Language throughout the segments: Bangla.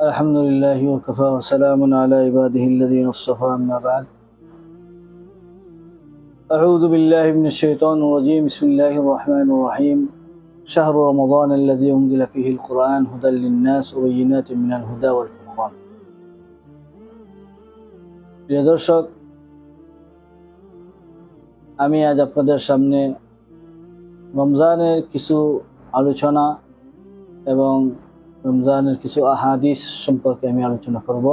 الحمد لله وكفى وسلام على عباده الذين اصطفى أما بعد أعوذ بالله من الشيطان الرجيم بسم الله الرحمن الرحيم شهر رمضان الذي أنزل فيه القرآن هدى للناس وبينات من الهدى والفرقان প্রিয় দর্শক আমি আজ আপনাদের সামনে রমজানের কিছু আলোচনা এবং রমজানের কিছু আহাদিস সম্পর্কে আমি আলোচনা করব।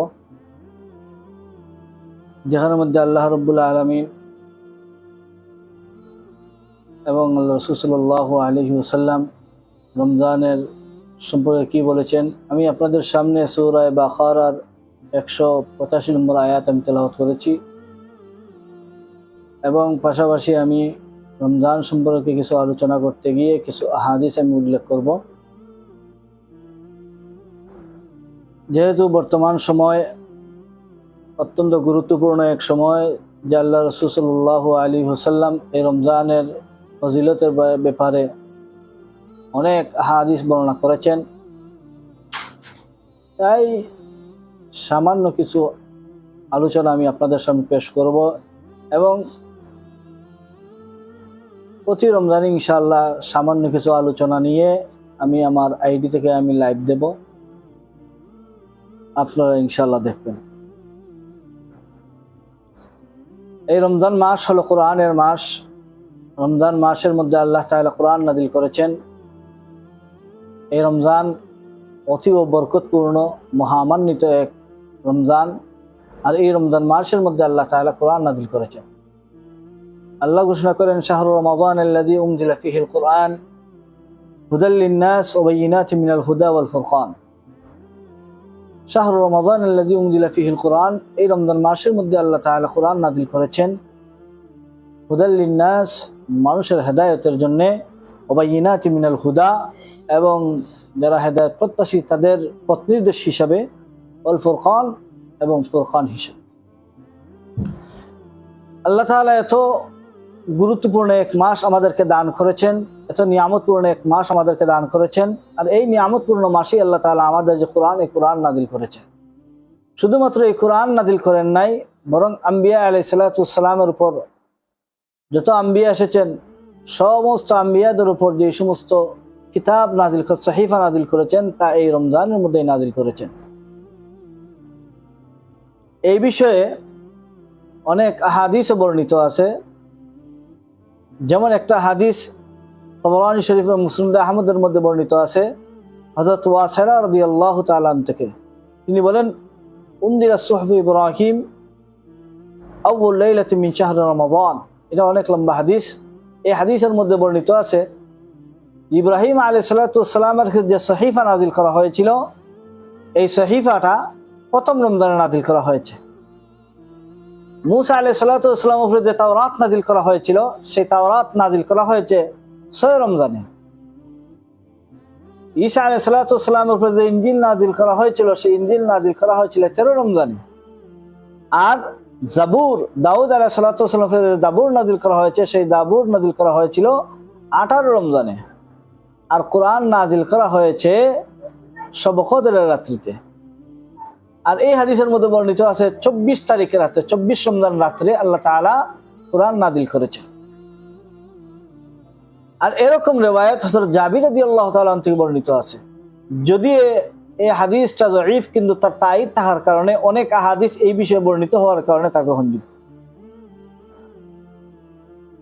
যেখানের মধ্যে আল্লাহ রব্বুল্লা আলমিন এবং রসুল্লাহ আলহি ওসাল্লাম রমজানের সম্পর্কে কি বলেছেন, আমি আপনাদের সামনে সৌরায় বাখারার একশো পঁচাশি নম্বর আয়াত আমি তেলাওয়াত করেছি। এবং পাশাপাশি আমি রমজান সম্পর্কে কিছু আলোচনা করতে গিয়ে কিছু আহাদিস আমি উল্লেখ করব। যেহেতু বর্তমান সময় অত্যন্ত গুরুত্বপূর্ণ এক সময়, যে আল্লাহ রসুল্লাহ আলী হুসাল্লাম এই রমজানের ফজিলতের ব্যাপারে অনেক হাদিস বর্ণনা করেছেন। তাই সামান্য কিছু আলোচনা আমি আপনাদের সামনে পেশ করব এবং প্রতি রমজানে ইনশাল্লাহ সামান্য কিছু আলোচনা নিয়ে আমি আমার আইডি থেকে আমি লাইভ দেব। আপনারা ইনশাল্লাহ দেখবেন। এই রমজান মাস হলো কোরআনের মাস। রমজান মাসের মধ্যে আল্লাহ তাআলা কোরআন নাদিল করেছেন। এই রমজান অতীব বরকতপূর্ণ, মহামান্বিত এক রমজান। আর এই রমজান মাসের মধ্যে আল্লাহ তাআলা কোরআন নাদিল করেছেন। আল্লাহ ঘোষণা করেন, শাহরু রমাদান আল্লাযী উনজিলা ফীহিল কোরআন হুদাল লিন-নাস মিনাল হুদা ওয়াল ফুরকান। শাহরু রমাদান আল্লাযী উনজিলা ফীহিল কোরআন এই রমজান মাসের মধ্যে আল্লাহ তাআলা কোরআন নাযিল করেছেন। হুদাল মানুষের হেদায়েতের জন্য, ওয়া বায়িনাতিন মিনাল হুদা, এবং যারা হেদায়েত প্রত্যাশী, তাদের পথ নির্দেশ হিসাবে ওয়াল ফুরকান এবং ফুরকান হিসাবে। আল্লাহ তাআলা এত গুরুত্বপূর্ণ এক মাস আমাদেরকে দান করেছেন। এত নিয়ামতপূর্ণ এক মাস আমাদেরকে দান করেছেন। আর এই নিয়ামতপূর্ণ মাসেই আল্লাহ তাআলা আমাদের যে কোরআন, এই কোরআন নাদিল করেছেন শুধুমাত্র এই কোরআন নাদিল করেন নাই, বরং আম্বিয়া আলাই সালাতামের উপর যত আম্বিয়া এসেছেন, সমস্ত আম্বিয়াদের উপর যে সমস্ত কিতাব নাদিল সাহিফা নাদিল করেছেন, তা এই রমজানের মধ্যেই নাদিল করেছেন। এই বিষয়ে অনেক আহাদিসও বর্ণিত আছে। যেমন একটা হাদিস তবরানি শরীফ মুসলিম আহমদের মধ্যে বর্ণিত আছে হজরত ওয়াসেরা রদি আল্লাহ তালান থেকে। তিনি বলেন, উন্দিরা সোহফি ইব্রাহিম আউ্লাইলাতিমিন শাহর রমাদান। এটা অনেক লম্বা হাদিস। এই হাদিসের মধ্যে বর্ণিত আছে, ইব্রাহিম আলী সাল্লাতামের যে সহিফা নাজিল করা হয়েছিল, এই সহিফাটা প্রথম রমজানে নাজিল করা হয়েছে। মুসা আলাই সাল্লাতাম উপরে যে তাওরাত নাজিল করা হয়েছিল, সেই তাওরাত নাজিল করা হয়েছে ছয় রমজানে। আলাই সাল্লাতামের উপরে যে ইঞ্জিল নাজিল করা হয়েছিল, সেই ইঞ্জিল নাজিল করা হয়েছিল তেরো রমজানে। আর জাবুর, দাউদ আলাহ সাল্লাতাম দাবুর নাজিল করা হয়েছে, সেই দাবুর নাজিল করা হয়েছিল আঠারো রমজানে। আর কোরআন নাজিল করা হয়েছে সবকদের রাত্রিতে। আর এই হাদিসের মধ্যে বর্ণিত আছে, চব্বিশ তারিখের রাত্রে চব্বিশ রমজান রাত্রে আল্লাহ তালা কোরআন নাদিল করেছে আর এরকম রেওয়ায়ত হজরত জাবির আদি আল্লাহ তালান থেকে বর্ণিত আছে। যদি এই হাদিসটা জয়ীফ কিন্তু তার তাইদ থাকার কারণে অনেক আহাদিস এই বিষয়ে বর্ণিত হওয়ার কারণে তা গ্রহণযোগ্য।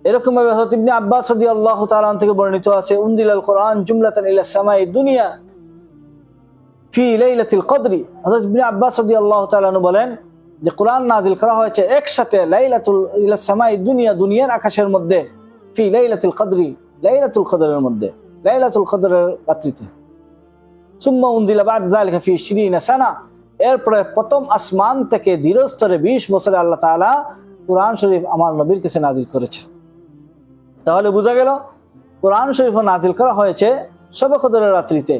এরকম ভাবে হজরত ইবনে আব্বাস রদি আল্লাহ তালান থেকে বর্ণিত আছে উন্দিল আল কোরআন জুমলাতান ইলা সামাই দুনিয়া ফি লাইলাতুল কদরি। হযরত ইবনে আব্বাস রাদিয়াল্লাহু তাআলা বলেন যে, কোরআন নাযিল করা হয়েছে একসাথে লাইলাতুল, ইলা সামাই দুনিয়া, দুনিয়ার আকাশের মধ্যে ফি লাইলাতুল কদরি। লাইলাতুল কদরের মধ্যে, লাইলাতুল কদরের রাত্রিতে। সুম্মা উনজিলা বাদ যালিকা ফি 20 সানা। এরপরে প্রথম আসমান থেকে ধীরস্তরে 20 বছরে আল্লাহ তাআলা কোরআন শরীফ আমার নবীর কাছে নাযিল করেছে তাহলে বোঝা গেল, কোরআন শরীফ নাযিল করা হয়েছে সবে কদরের রাত্রিতে।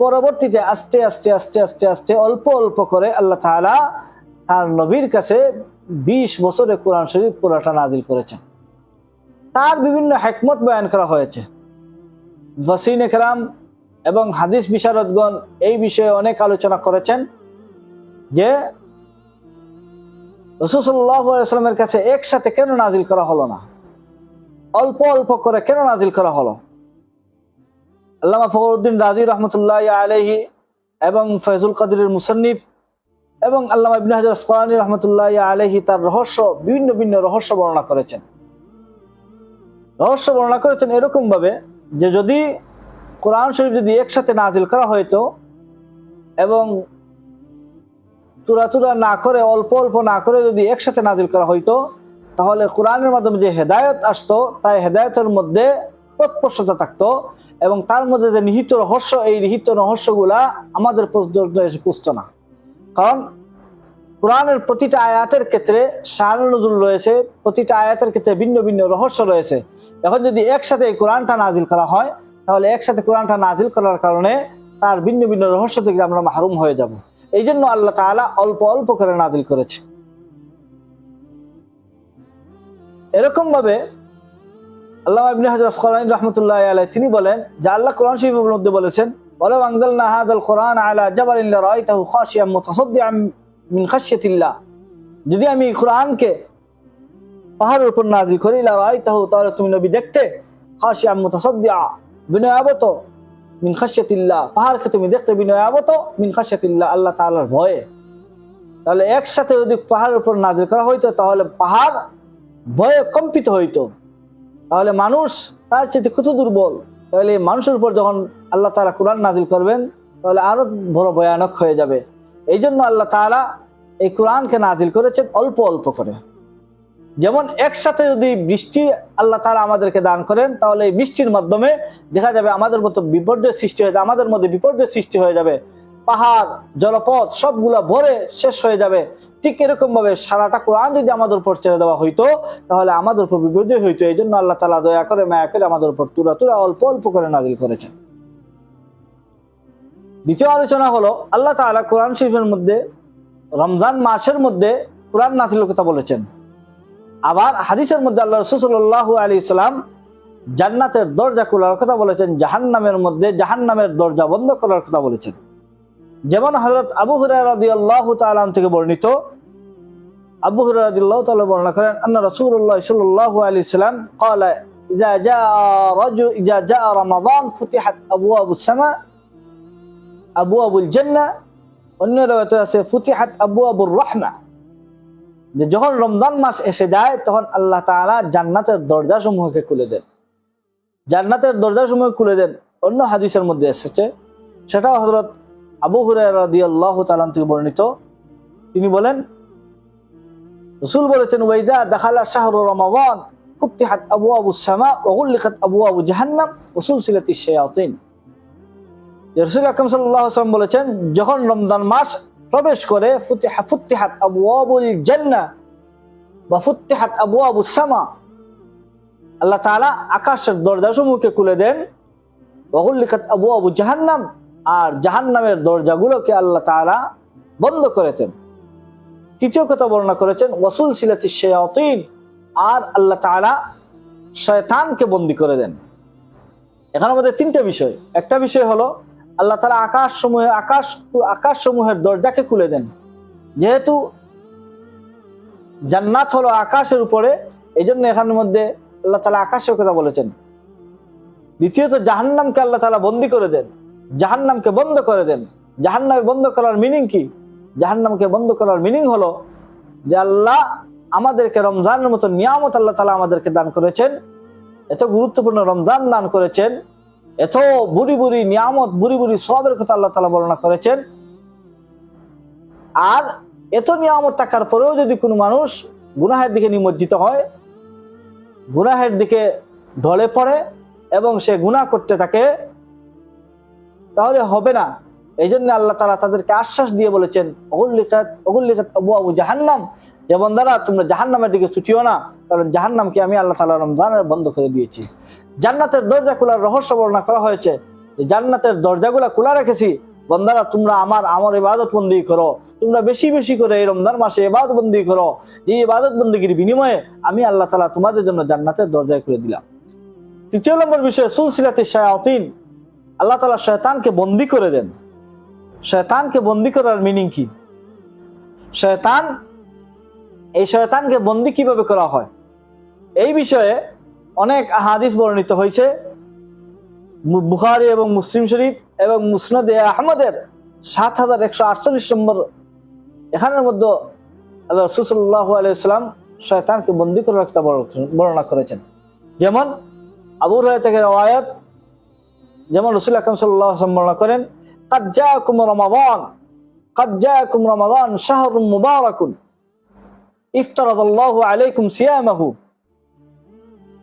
পরবর্তীতে আস্তে আস্তে আস্তে আস্তে আস্তে অল্প অল্প করে আল্লাহ তাআলা তার নবীর কাছে ২০ বছরে কোরআন শরীফ পুরাটা নাজিল করেছেন। তার বিভিন্ন হেকমত বয়ান করা হয়েছে। ওয়াসিন একরাম এবং হাদিস বিশারদগণ এই বিষয়ে অনেক আলোচনা করেছেন যে রসুসল্লাহামের কাছে একসাথে কেন নাজিল করা হলো না? অল্প অল্প করে কেন নাজিল করা হলো? আল্লামা ফখরুদ্দিন রাজি রহমতুল্লাহ আলহি এবং ফয়জুল কাদিরের মুসন্নিফ এবং আল্লামা ইবিন হাজার রহমতুল্লাহ আলহি তার রহস্য, বিভিন্ন ভিন্ন রহস্য বর্ণনা করেছেন। রহস্য বর্ণনা করেছেন এরকম ভাবে যে যদি কোরআন শরীফ যদি একসাথে নাজিল করা হইতো এবং তুরা তুরা না করে, অল্প অল্প না করে যদি একসাথে নাজিল করা হইতো তাহলে কোরআনের মাধ্যমে যে হেদায়ত আসতো, তাই হেদায়তের মধ্যে প্রস্পষ্টতা থাকতো এবং তার মধ্যে যে নিহিত রহস্য, এই নিহিত রহস্যগুলা আমাদের এসে পুষতো না। কারণ কোরআনের প্রতিটা আয়াতের ক্ষেত্রে শারনজুল রয়েছে, প্রতিটা আয়াতের ক্ষেত্রে ভিন্ন ভিন্ন রহস্য রয়েছে। এখন যদি একসাথে এই কোরআনটা নাজিল করা হয় তাহলে একসাথে কোরআনটা নাজিল করার কারণে তার ভিন্ন ভিন্ন রহস্য থেকে আমরা মাহরুম হয়ে যাব এই জন্য আল্লাহ তাআলা অল্প অল্প করে নাজিল করেছে এরকম ভাবে আল্লাহ ইবনে হাজার আসকালানী রহমতুল্লাহ আলাই তিনি বলেন যে আল্লাহ কোরআন শরীফের মধ্যে বলেছেন ولو أنزلنا هذا القرآن على جبل لرأيته خاشعا متصدعا من خشية الله যদি আমি কোরআনকে পাহাড়ের উপর নাজি করি রায় তাহ তাহলে তুমি নবী দেখতে খাসিয়া বিনয় আবত মিন খাসিয়াতিল্লা পাহাড়কে তুমি দেখতে বিনয়াবত মিন খাসিয়াতিল্লা আল্লাহ তাআলার ভয়ে। তাহলে একসাথে যদি পাহাড়ের উপর নাজিল করা হইতো, তাহলে পাহাড় ভয়ে কম্পিত হইতো। তাহলে মানুষ তার চেয়ে কত দুর্বল? তাহলে মানুষের উপর যখন আল্লাহ তালা কোরআন নাজিল করবেন, তাহলে আরও বড় ভয়ানক হয়ে যাবে। এই জন্য আল্লাহ তালা এই কোরআনকে নাজিল করেছেন অল্প অল্প করে। যেমন একসাথে যদি বৃষ্টি আল্লাহ তাআলা আমাদেরকে দান করেন, তাহলে এই বৃষ্টির মাধ্যমে দেখা যাবে আমাদের মতো বিপর্যয় সৃষ্টি হয়ে যাবে, আমাদের মধ্যে বিপর্যয় সৃষ্টি হয়ে যাবে। পাহাড়, জলপথ সবগুলা ভরে শেষ হয়ে যাবে। ঠিক এরকম ভাবে সারাটা কোরআন যদি আমাদের উপর ছেড়ে দেওয়া হইতো, তাহলে আমাদের উপর বিপর্যয় হইতো। এই জন্য আল্লাহ তালা দয়া করে, মায়া করে আমাদের উপর তুরা তুরা অল্প অল্প করে নাজিল করেছেন। দ্বিতীয় আলোচনা হলো, আল্লাহ তাআলা কোরআন শরীফের মধ্যে, রমজান মাসের মধ্যে কোরআন নাজিলের কথা বলেছেন। আবার হাদিসের মধ্যে আল্লাহ রসুল্লাহ আলী ইসলাম জান্নাতের দরজা খোলার কথা বলেছেন জাহান্নামের মধ্যে জাহান্নামের দরজা বন্ধ করার কথা বলেছেন যেমন হজরত আবু হুরাহ তালাম থেকে বর্ণিত আবু হুরাহ তাআলা বর্ণনা করেন আন্না রাসূলুল্লাহ সাল্লাল্লাহু আলাইহি সাল্লাম قال اذا جاء رجل اذا جاء رمضان فتحت ابواب السماء ابواب الجنه অন্য রাওয়াতে আছে ফুতিহাত আবওয়াবুর রাহমা যে যখন রমজান মাস এসে যায়, তখন আল্লাহ তাআলা জান্নাতের দরজা সমূহকে খুলে দেন। জান্নাতের দরজা সমূহ খুলে দেন। অন্য হাদিসের মধ্যে এসেছে, সেটাও হযরত আবু হুরায়রা রাদিয়াল্লাহু থেকে বর্ণিত। তিনি বলেন, রাসূল বলেছেন ওয়াইদা দাখালা শাহরু রমাদান, ফুতিহাত আবওয়াবুস সামা, ওয়া গুলিকাত আবওয়াবু জাহান্নাম, ওয়া সুলসিলাতিশ শায়াতিন। যে রাসূল আকরাম ওয়াসাল্লাম বলেছেন, যখন রমজান মাস প্রবেশ করে আল্লাহ আকাশের দরজাসমূহকে খুলে দেন। ওয়া আবু আবওয়াবু জাহান্নাম আর জাহান্নামের দরজাগুলোকে আল্লাহ তাআলা বন্ধ করেছেন। তৃতীয় কথা বর্ণনা করেছেন ওয়াসুল সিলাতি শায়াতিন আর আল্লাহ তাআলা শয়তানকে বন্দী করে দেন। এখানে আমাদের তিনটা বিষয়। একটা বিষয় হলো আল্লাহ তাআলা আকাশ সমূহে, আকাশ আকাশ সমূহের দরজাকে খুলে দেন। যেহেতু জান্নাত হলো আকাশের উপরে এই জন্য এখানের মধ্যে আল্লাহ তালা আকাশের কথা বলেছেন। দ্বিতীয়ত, জাহান্নামকে আল্লাহ তালা বন্দি করে দেন। জাহান্নামকে বন্ধ করে দেন। জাহান্নামে বন্ধ করার মিনিং কি? জাহান্নামকে বন্ধ করার মিনিং হলো যে আল্লাহ আমাদেরকে রমজানের মতো নিয়ামত আল্লাহ তালা আমাদেরকে দান করেছেন। এত গুরুত্বপূর্ণ রমজান দান করেছেন এত বুড়ি বুড়ি নিয়ামত, বুড়ি বুড়ি সবের কথা আল্লাহ তালা বর্ণনা করেছেন। আর এত নিয়ামত থাকার পরেও যদি কোনো মানুষ গুনাহের দিকে নিমজ্জিত হয়, গুনাহের দিকে ঢলে পড়ে এবং সে গুনাহ করতে থাকে, তাহলে হবে না। এই জন্য আল্লাহ তালা তাদেরকে আশ্বাস দিয়ে বলেছেন, অগুল্লিকাত অগুল্লিকাত আবু আবু জাহান্নাম। যে বন্দারা, তোমরা জাহান্নামের দিকে ছুটিও না, কারণ জাহান্নামকে আমি আল্লাহ তালা রমজানের বন্ধ করে দিয়েছি। জান্নাতের দরজা খোলার রহস্য বর্ণনা করা হয়েছে। জান্নাতের দরজাগুলা খোলা রেখেছি। বন্দারা, তোমরা আমার আমার ইবাদত বন্দি করো। তোমরা বেশি বেশি করে এই রমজান মাসে ইবাদত বন্দি করো। যে ইবাদত বন্দিগির বিনিময়ে আমি আল্লাহ তালা তোমাদের জন্য জান্নাতের দরজায় খুলে দিলাম। তৃতীয় নম্বর বিষয়, সুলসিলাতে শায়াতিন। আল্লাহ তালা শয়তানকে বন্দি করে দেন। শয়তানকে বন্দি করার মিনিং কি? শয়তান, এই শয়তানকে বন্দি কীভাবে করা হয়? এই বিষয়ে অনেক হাদিস বর্ণিত হয়েছে। বুখারি এবং মুসলিম শরীফ এবং মুসনাদে আহমদের সাত হাজার একশো আটচল্লিশ নম্বর এখানের মধ্যে রসুসল্লাহ আলাইসালাম শয়তানকে বন্দী করে রাখতে বর্ণনা করেছেন। যেমন আবু রায় থেকে রওয়ায়ত, যেমন রসুল আকরম সাল্লাহ বর্ণনা করেন কাজ্জা কুম রমাবান কাজ্জা কুম রমাবান শাহরুম মুবারাকুন ইফতারাদ আলাইকুম সিয়ামাহু।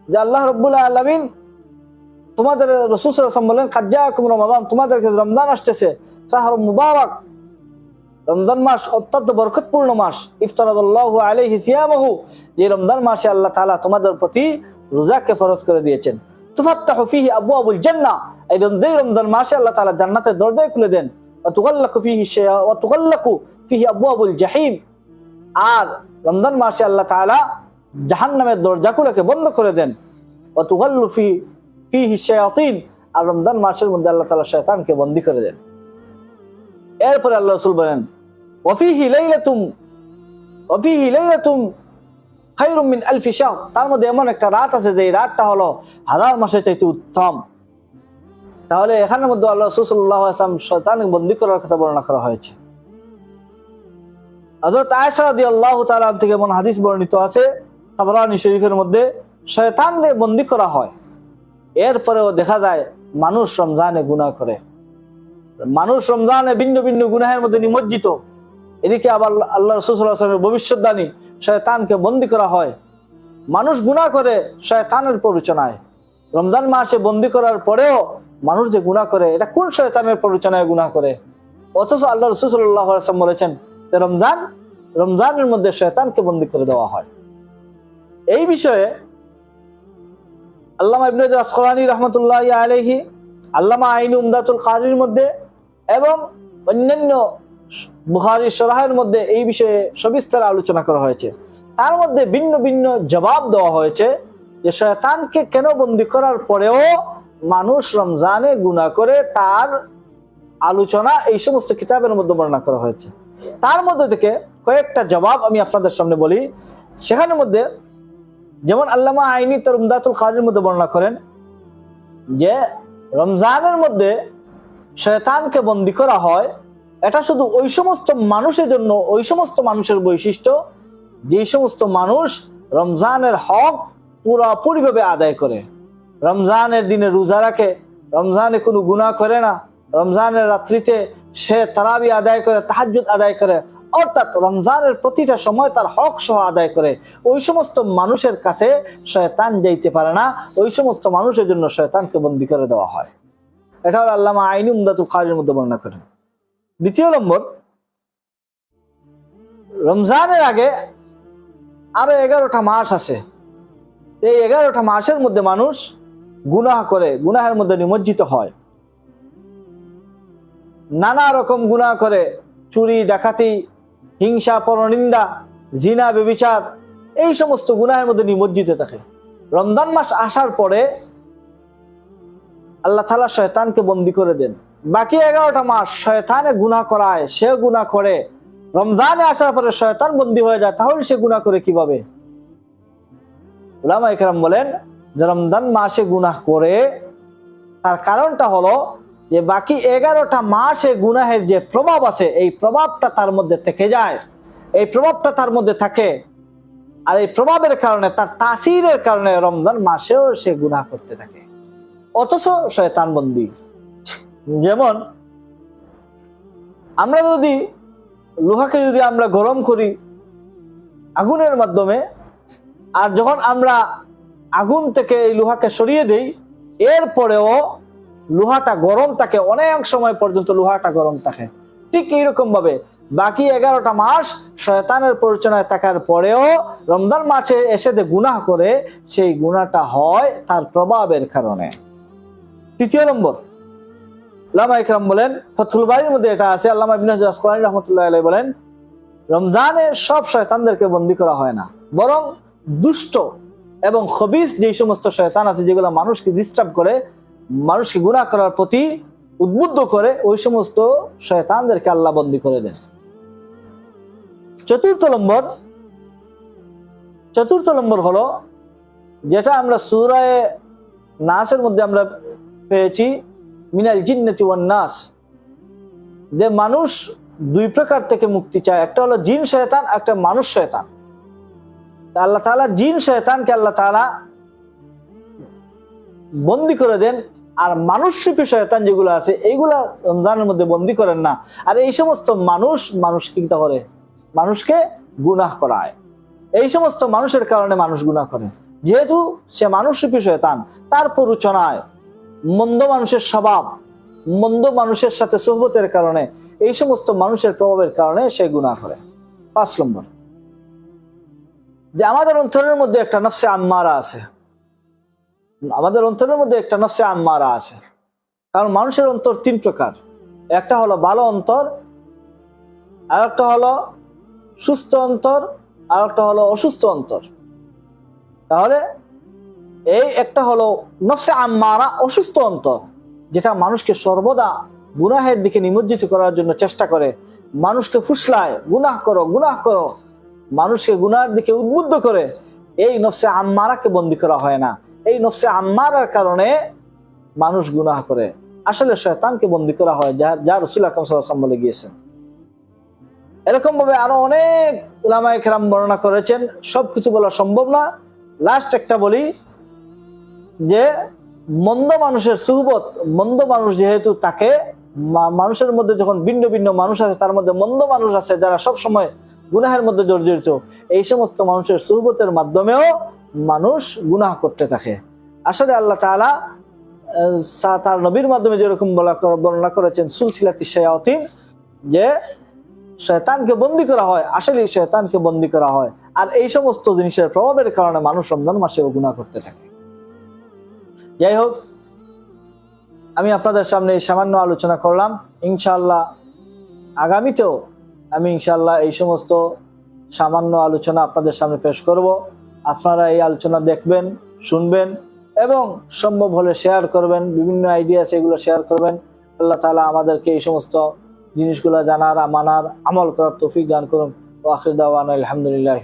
যে আল্লাহ রব্বুল আলমিন তোমাদের রসুল সাল্লাল্লাহু বলেন রমাদান তোমাদেরকে রমজান আসতেছে। সাহার মুবারক। রমজান মাস অত্যন্ত বরকতপূর্ণ মাস। ইফতারাদুল্লাহ আলাইহি সিয়ামাহু। যে রমজান মাসে আল্লাহ তাআলা তোমাদের প্রতি রোজাকে ফরজ করে দিয়েছেন। তুফাত্তাহু ফিহি আবওয়াবুল জান্নাহ। এই রমজান রমজান মাসে আল্লাহ তাআলা জান্নাতের দরজা খুলে দেন। ফিহি শায়া ওয়া তুগাল্লাকু ফিহি আবওয়াবুল জাহিম। আর রমজান মাসে আল্লাহ তাআলা জাহান্নামের দরজাগুলোকে বন্ধ করে দেন। আর মাসের মধ্যে আল্লাহ শয়তানকে বন্দী করে দেন। এরপরে আল্লাহ রাসূল বলেন তার মধ্যে এমন একটা রাত আছে যে রাতটা হলো হাজার মাসের চাইতে উত্তম। তাহলে এখানের মধ্যে আল্লাহ সুসল্লাহ আসলাম করার কথা বর্ণনা করা হয়েছে। হযরত আয়েশা রাদিয়াল্লাহু তাআলা থেকে এমন হাদিস বর্ণিত আছে তাবরানী শরীফের মধ্যে শয়তানকে বন্দি করা হয়। এরপরেও দেখা যায় মানুষ রমজানে গুনাহ করে। মানুষ রমজানে ভিন্ন ভিন্ন গুনাহের মধ্যে নিমজ্জিত। এদিকে আবার আল্লাহ রসুলের ভবিষ্যৎবাণী শয়তানকে বন্দি করা হয়। মানুষ গুনাহ করে শয়তানের প্ররোচনায়। রমজান মাসে বন্দি করার পরেও মানুষ যে গুনাহ করে, এটা কোন শয়তানের প্ররোচনায় গুনাহ করে? অথচ আল্লাহ রসুল্লাহ বলেছেন যে রমজান, রমজানের মধ্যে শয়তানকে বন্দি করে দেওয়া হয়। এই বিষয়ে আল্লামা ইবনে আসকলানি রহমতুল্লাহ আলাইহি, আল্লামা আইন উমদাতুল কারির মধ্যে এবং অন্যান্য বুখারি সরাহের মধ্যে এই বিষয়ে সবিস্তার আলোচনা করা হয়েছে। তার মধ্যে ভিন্ন ভিন্ন জবাব দেওয়া হয়েছে যে শয়তানকে কেন বন্দি করার পরেও মানুষ রমজানে গুণা করে তার আলোচনা এই সমস্ত কিতাবের মধ্যে বর্ণনা করা হয়েছে। তার মধ্যে থেকে কয়েকটা জবাব আমি আপনাদের সামনে বলি। সেখানের মধ্যে যেমন আল্লামা আইনি তার উমদাতুল কাজের মধ্যে বর্ণনা করেন যে রমজানের মধ্যে শয়তানকে বন্দি করা হয়। এটা শুধু ওই সমস্ত মানুষের জন্য, ওই সমস্ত মানুষের বৈশিষ্ট্য যে সমস্ত মানুষ রমজানের হক পুরাপুরিভাবে আদায় করে। রমজানের দিনে রোজা রাখে, রমজানে কোনো গুনাহ করে না। রমজানের রাত্রিতে সে তারাবি আদায় করে, তাহাজ্জুদ আদায় করে। অর্থাৎ রমজানের প্রতিটা সময় তার হক সহ আদায় করে। ওই সমস্ত মানুষের কাছে শয়তান যাইতে পারে না, ওই সমস্ত মানুষের জন্য শয়তানকে বন্দি করে দেওয়া হয়। এটা হলো আল্লামা আইনি উমদাতুল কাজের মধ্যে বর্ণনা করেন। দ্বিতীয় নম্বর, রমজানের আগে আরও এগারোটা মাস আছে। এই এগারোটা মাসের মধ্যে মানুষ গুনাহ করে, গুনাহের মধ্যে নিমজ্জিত হয়। নানা রকম গুনাহ করে, চুরি, ডাকাতি হিংসা, পরনিন্দা, জিনা বেবিচার এই সমস্ত গুনাহের মধ্যে নিমজ্জিত থাকে। রমজান মাস আসার পরে আল্লাহ তালা শয়তানকে বন্দি করে দেন। বাকি এগারোটা মাস শয়তানে গুনাহ করায়, সে গুনাহ করে। রমজানে আসার পরে শয়তান বন্দি হয়ে যায়, তাহলে সে গুনাহ করে কীভাবে? উলামা ইকরাম বলেন যে, রমজান মাসে গুনাহ করে, তার কারণটা হলো যে বাকি এগারোটা মাসে গুনাহের যে প্রভাব আছে, এই প্রভাবটা তার মধ্যে থেকে যায়। এই প্রভাবটা তার মধ্যে থাকে। আর এই প্রভাবের কারণে, তার তাসিরের কারণে রমজান মাসেও সে গুনাহ করতে থাকে। অথচ শয়তান বন্দি। যেমন, আমরা যদি লোহাকে যদি আমরা গরম করি আগুনের মাধ্যমে, আর যখন আমরা আগুন থেকে এই লোহাকে সরিয়ে দেই, এরপরেও লোহাটা গরম থাকে, অনেক সময় পর্যন্ত লোহাটা গরম থাকে। ঠিক এইরকম ভাবে বাকি এগারোটা মাস শয়তানের পরিচনায় থাকার পরেও রমজান মাসে এসে যে গুনাহ করে, সেই গুনাহটা হয় তার প্রভাবের কারণে। তৃতীয় নম্বর লামা ইকরাম বলেন ফতুল বাড়ির মধ্যে এটা আছে, আল্লামা ইবনে রহমতুল্লাহ আলাই বলেন, রমজানে সব শয়তানদেরকে বন্দি করা হয় না। বরং দুষ্ট এবং খবিস যে সমস্ত শয়তান আছে, যেগুলো মানুষকে ডিস্টার্ব করে মানুষকে গুনাহ করার প্রতি উদ্বুদ্ধ করে ওই সমস্ত শয়তানদেরকে আল্লাহ বন্দী করে দেন। চতুর্থ নম্বর চতুর্থ নম্বর হলো, যেটা আমরা সুরায় নাসের মধ্যে আমরা পেয়েছি, মিনাল জিন্নতি ওয়ান নাস। যে মানুষ দুই প্রকার থেকে মুক্তি চায়, একটা হলো জিন শয়তান, একটা মানুষ শয়তান। আল্লাহ তাআলা জিন শয়তানকে আল্লাহ তাআলা বন্দি করে দেন আর মানুষ রূপী শয়তান যেগুলো আছে এইগুলা রমজানের মধ্যে বন্দি করেন না। আর এই সমস্ত মানুষ, মানুষকে কি করে? মানুষকে গুনাহ করায়। এই সমস্ত মানুষের কারণে মানুষ গুনাহ করে। যেহেতু সে মানুষ রূপী শয়তান, তার প্ররোচনায় মন্দ মানুষের স্বভাব, মন্দ মানুষের সাথে সোহবতের কারণে, এই সমস্ত মানুষের প্রভাবের কারণে সে গুনাহ করে। পাঁচ নম্বর। যে আমাদের অন্তরের মধ্যে একটা নফসে আম্মারা আছে। আমাদের অন্তরের মধ্যে একটা নফসে আম্মারা আছে। কারণ মানুষের অন্তর তিন প্রকার। একটা হলো ভালো অন্তর আর একটা হলো সুস্থ অন্তর আর একটা হলো অসুস্থ অন্তর। তাহলে এই একটা হলো নফসে আম্মারা অসুস্থ অন্তর, যেটা মানুষকে সর্বদা গুনাহের দিকে নিমজ্জিত করার জন্য চেষ্টা করে। মানুষকে ফুসলায়, গুনাহ করো গুনাহ করো। মানুষকে গুনাহের দিকে উদ্বুদ্ধ করে এই নফসে আম্মারাকে বন্দি করা হয় না। এই নফসে আম্মারার কারণে মানুষ গুনাহ করে। আসলে শয়তানকে বন্দি করা হয়, যা যা রসুল আকরম সাল্লাম বলে গিয়েছেন। এরকম ভাবে আরও অনেক উলামায়ে কেরাম বর্ণনা করেছেন, সবকিছু বলা সম্ভব না। লাস্ট একটা বলি, যে মন্দ মানুষের সুহবত, মন্দ মানুষ যেহেতু তাকে মানুষের মধ্যে যখন ভিন্ন ভিন্ন মানুষ আছে, তার মধ্যে মন্দ মানুষ আছে যারা সব সময় গুনাহের মধ্যে জর্জরিত। এই সমস্ত মানুষের সুহবতের মাধ্যমেও মানুষ গুনাহ করতে থাকে। আসলে আল্লাহ সা- তার নবীর মাধ্যমে যেরকম বলা বর্ণনা করেছেন, সুলসিলাতি শায়াতিন, যে শয়তানকে বন্দি করা হয়, আসলে শয়তানকে বন্দি করা হয়। আর এই সমস্ত জিনিসের প্রভাবের কারণে মানুষ রমজান মাসে গুনাহ করতে থাকে। যাই হোক, আমি আপনাদের সামনে এই সামান্য আলোচনা করলাম। ইনশাল্লাহ আগামীতেও আমি ইনশাল্লাহ এই সমস্ত সামান্য আলোচনা আপনাদের সামনে পেশ করব। আপনারা এই আলোচনা দেখবেন, শুনবেন এবং সম্ভব হলে শেয়ার করবেন, বিভিন্ন আইডিয়া সেগুলো শেয়ার করবেন। আল্লাহ তালা আমাদেরকে এই সমস্ত জিনিসগুলো জানার, মানার, আমল করার তফিক দান করুন। ও আলহামদুলিল্লাহ